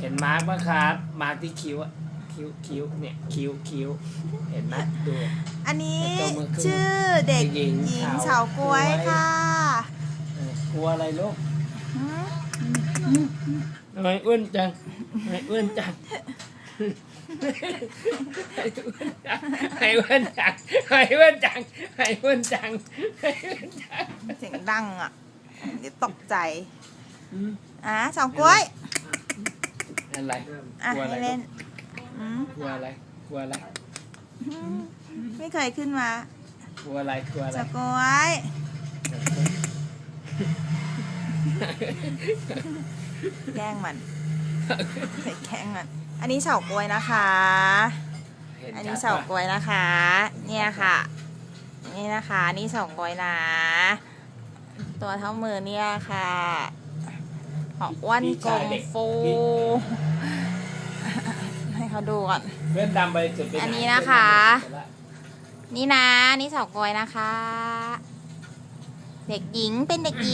เห็นมาร์กปะครับ มาร์กที่คิ้วอะคิ้วคิ้วเนี่ยคิ้วคิ้วเห็นไหมดู อันนี้ตัวมือขึ้นชื่อเด็กหญิงหญิงเฉาเฉาก๊วยก๊วยค่ะเออกลัวอะไรลูกหืมทำไมอ้วนจังทำไมอ้วนจังทำไมอ้วนจังทำไมอ้วนจังทำไมอ้วนจังทำไมอ้วนจังเสียงดังอะเดี๋ยวตกใจ อืม อะเฉาก๊วย อะไรอะกลัวอะไรให้เล่นอืมกลัวอะไรกลัวอะไรไม่เคยขึ้นมากลัวอะไรกลัวอะไรเฉาก๊วยแกล้งมันใส่แกล้งมัน อันนี้เฉาก๊วยนะคะเห็อันนี้ชัเฉาดปะก๊วยนะคะ เนี่ยค่ะ นี่นะคะนี่เฉาก๊วยนะ ตัวเท่ามือเนี่ยค่ะหอกอ้วนกลมฟูให้ เขาดูก่อน เพื่อนดำไปจุดไปไหอันนี้นะคะ นี่นะ นี่เฉาก๊วยนะคะ เด็กหญิงเป็นเด็กหญิง